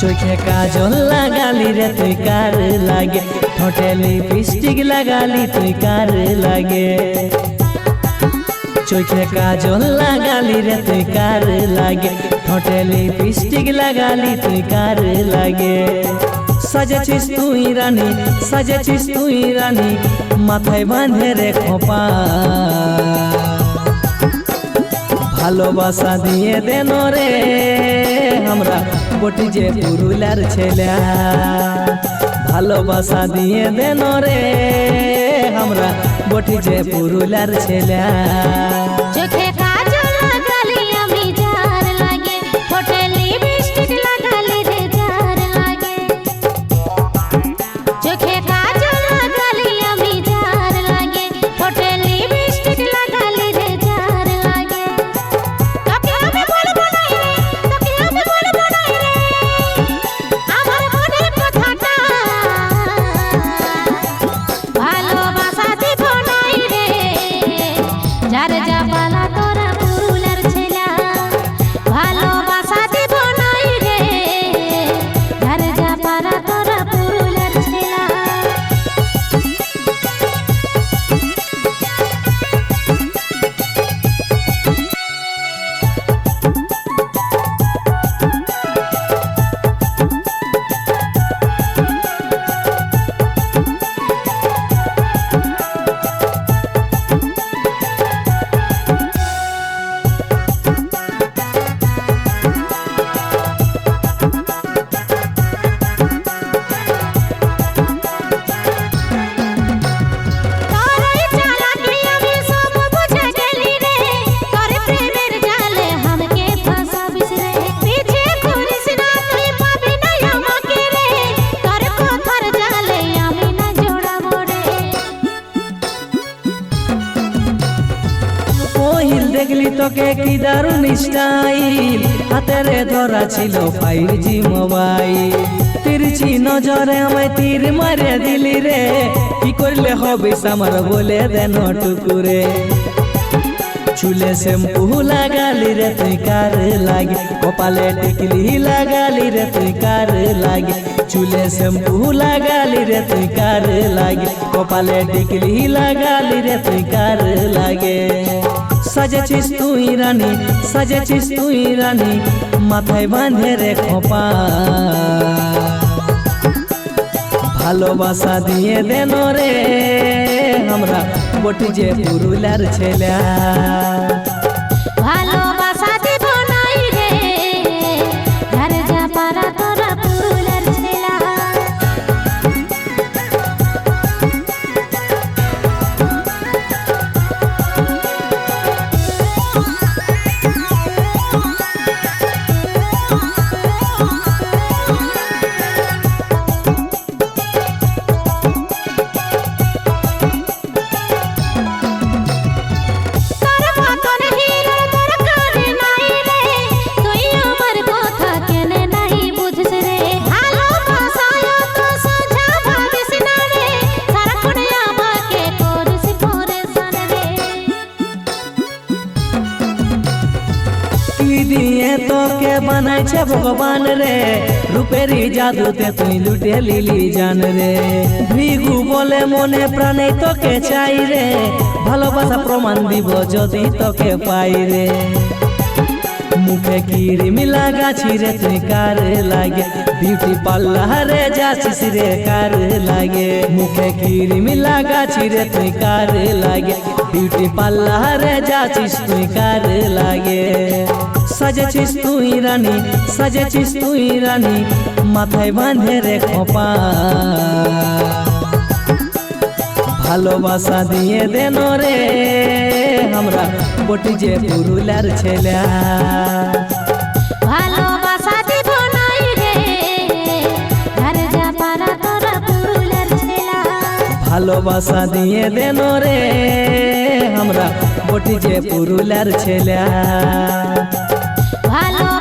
চোখে কাজল লাগালি রে, তুই কার লাগে? ঠোঁটে লিপস্টিক লাগালি, তুই কার লাগে? চোখে কাজল লাগালি রে, তুই কার লাগে? ঠোঁটে লিপস্টিক লাগালি, তুই কার লাগে? সাজেছিস তুই রানী, সাজেছিস তুই রানী, মাথায় বাঁধে রে খোপা। ভালোবাসা দিয়ে দেন রে, আমরা বটি যে পুরুলার ছেলে ভালোবাসা দিয়ে দেন রে। আমরা বটি যে পুরুলার ছেলে। দেখলি তোকে কি দারুণ স্টাইল হাতে রে ধরা ছিল ফাইভ জি মোবাইল তিরছি নজরে আমায় তীর মারে দিলি রে। কি করলে হবে আমার বলে দেন টুকুরে। চুলে শ্যাম্পু লাগালি রে, তুই কার লাগে? কপালে টিকলি লাগালি রে, তুই কার লাগে? চুলে শ্যাম্পু লাগালি রে, তুই কার লাগে? কপালে টিকলি লাগালি রে, তুই কার লাগে? সাজেছিস তুই রানী, সাজেছিস তুই রানী, মাথায় বাঁধে রে খোপা। ভালোবাসা দিয়ে দেন রে, আমরা বটি যে পুরুলার ছেলে। বানাইছে ভগবান রে। রূপেরই জাদুতে তুই লুটে লিলি জান রে। ভৃগু বলে মনে প্রাণে তোকে চাই রে। ভালোবাসা প্রমাণ দিব যদি তোকে পাই রে। মুখে কিরমি লাগাছি রে, তুই কার লাগে? বিউটি পার্লারে যাচ্ছিস রে, কার লাগে? মুখে কিরমি লাগাছি রে, তুই কার লাগে? বিউটি পার্লারে যাচ্ছিস, তুই কার লাগে? সাজেছিস তুই রানী সাজেছিস তুই রানী মাথায় বাঁধে রে খোপা। ভালোবাসা দিয়ে দেন রে আমরা বটি যে পুরুলার ছেলে। ভালোবাসা দিয়ে দেন রে আমরা বটি যে পুরুলার ছেলে। malo.